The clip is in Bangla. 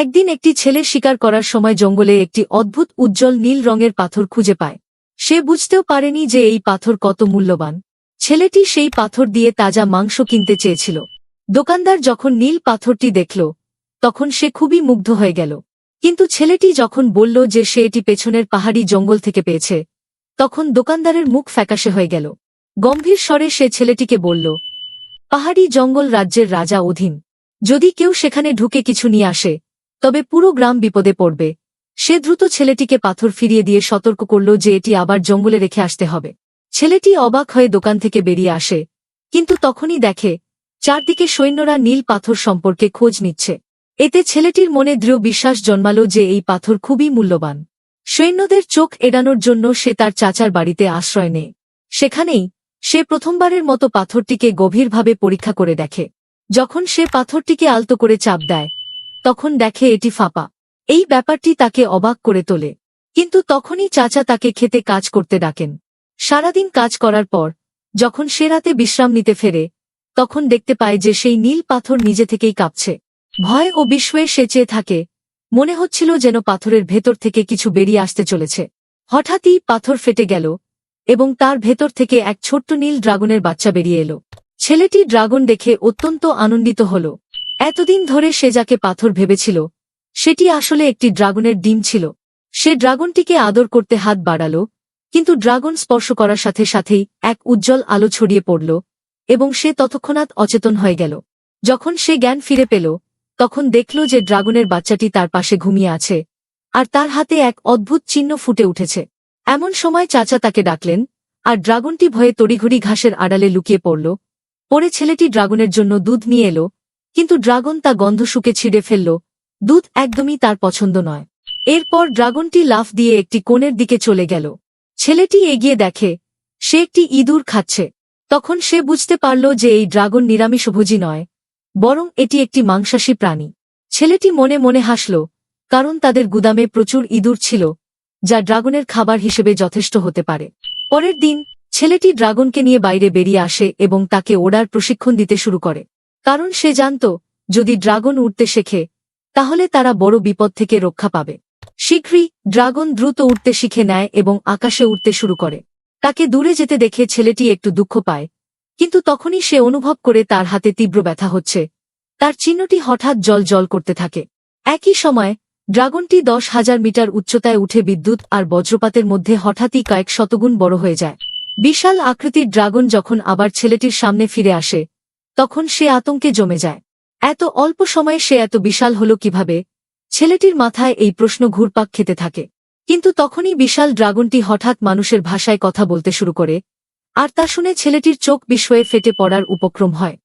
একদিন একটি ছেলে শিকার করার সময় জঙ্গলে একটি অদ্ভুত উজ্জ্বল নীল রঙের পাথর খুঁজে পায়। সে বুঝতেও পারেনি যে এই পাথর কত মূল্যবান। ছেলেটি সেই পাথর দিয়ে তাজা মাংস কিনতে চেয়েছিল। দোকানদার যখন নীল পাথরটি দেখল, তখন সে খুবই মুগ্ধ হয়ে গেল। কিন্তু ছেলেটি যখন বলল যে সে এটি পেছনের পাহাড়ি জঙ্গল থেকে পেয়েছে, তখন দোকানদারের মুখ ফ্যাকাশে হয়ে গেল। গম্ভীর স্বরে সে ছেলেটিকে বলল, পাহাড়ি জঙ্গল রাজ্যের রাজা অধীন। যদি কেউ সেখানে ঢুকে কিছু নিয়ে আসে তবে পুরো গ্রাম বিপদে পড়বে। সে দ্রুত ছেলেটিকে পাথর ফিরিয়ে দিয়ে সতর্ক করল যে এটি আবার জঙ্গলে রেখে আসতে হবে। ছেলেটি অবাক হয়ে দোকান থেকে বেরিয়ে আসে, কিন্তু তখনই দেখে, চারদিকে সৈন্যরা নীল পাথর সম্পর্কে খোঁজ নিচ্ছে। এতে ছেলেটির মনে দৃঢ় বিশ্বাস জন্মাল যে এই পাথর খুবই মূল্যবান। সৈন্যদের চোখ এড়ানোর জন্য সে তার চাচার বাড়িতে আশ্রয় নেয়। সেখানেই, সে প্রথমবারের মতো পাথরটিকে গভীরভাবে পরীক্ষা করে দেখে। যখন সে পাথরটিকে আলতো করে চাপ দেয় তখন দেখে এটি ফাঁপা। এই ব্যাপারটি তাকে অবাক করে তোলে। কিন্তু তখনই চাচা তাকে খেতে কাজ করতে ডাকেন। সারাদিন কাজ করার পর, যখন সে রাতে বিশ্রাম নিতে ফেরে, তখন দেখতে পায় যে সেই নীল পাথর নিজে থেকেই কাঁপছে। ভয় ও বিস্ময়ে সে চেয়ে থাকে, মনে হচ্ছিল যেন পাথরের ভেতর থেকে কিছু বেরিয়ে আসতে চলেছে। হঠাৎই পাথর ফেটে গেল এবং তার ভেতর থেকে এক ছোট্ট নীল ড্রাগনের বাচ্চা বেরিয়ে এলো। ছেলেটি ড্রাগন দেখে অত্যন্ত আনন্দিত হল। এতদিন ধরে সে যাকে পাথর ভেবেছিল, সেটি আসলে একটি ড্রাগনের ডিম ছিল। সে ড্রাগনটিকে আদর করতে হাত বাড়াল, কিন্তু ড্রাগন স্পর্শ করার সাথে সাথেই এক উজ্জ্বল আলো ছড়িয়ে পড়ল এবং সে তৎক্ষণাৎ অচেতন হয়ে গেল। যখন সে জ্ঞান ফিরে পেল, তখন দেখল যে ড্রাগনের বাচ্চাটি তার পাশে ঘুমিয়ে আছে আর তার হাতে এক অদ্ভুত চিহ্ন ফুটে উঠেছে। এমন সময় চাচা তাকে ডাকলেন আর ড্রাগনটি ভয়ে তড়িঘড়ি ঘাসের আড়ালে লুকিয়ে পড়ল। পরে ছেলেটি ড্রাগনের জন্য দুধ নিয়ে এলো কিন্তু ড্রাগন তা গন্ধ শুকে ছিঁড়ে ফেলল। দুধ একদমই তার পছন্দ নয়। এরপর ড্রাগনটি লাফ দিয়ে একটি কোণের দিকে চলে গেল। ছেলেটি এগিয়ে দেখে, সে একটি ইঁদুর খাচ্ছে। তখন সে বুঝতে পারল যে এই ড্রাগন নিরামিষভোজী নয়, বরং এটি একটি মাংসাশী প্রাণী। ছেলেটি মনে মনে হাসল, কারণ তাদের গুদামে প্রচুর ইঁদুর ছিল, যা ড্রাগনের খাবার হিসেবে যথেষ্ট হতে পারে। পরের দিন, ছেলেটি ড্রাগনকে নিয়ে বাইরে বেরিয়ে আসে এবং তাকে ওড়ার প্রশিক্ষণ দিতে শুরু করে। কারণ সে জানত, যদি ড্রাগন উঠতে শেখে, তাহলে তারা বড় বিপদ থেকে রক্ষা পাবে। শীঘ্রই ড্রাগন দ্রুত উঠতে শিখে নেয় এবং আকাশে উঠতে শুরু করে। তাকে দূরে যেতে দেখে ছেলেটি একটু দুঃখ পায়, কিন্তু তখনই সে অনুভব করে তার হাতে তীব্র ব্যথা হচ্ছে। তার চিহ্নটি হঠাৎ জল জল করতে থাকে। একই সময়, ড্রাগনটি দশ হাজার মিটার উচ্চতায় উঠে বিদ্যুৎ আর বজ্রপাতের মধ্যে হঠাৎই কয়েক শতগুণ বড় হয়ে যায়। বিশাল আকৃতির ড্রাগন যখন আবার ছেলেটির সামনে ফিরে আসে তখন সে আতঙ্কে জমে যায়। এত অল্প সময়ে সে এত বিশাল হল কীভাবে? ছেলেটির মাথায় এই প্রশ্ন ঘুরপাক খেতে থাকে। কিন্তু তখনই বিশাল ড্রাগনটি হঠাৎ মানুষের ভাষায় কথা বলতে শুরু করে, আর তা শুনে ছেলেটির চোখ বিষয়ে ফেটে পড়ার উপক্রম হয়.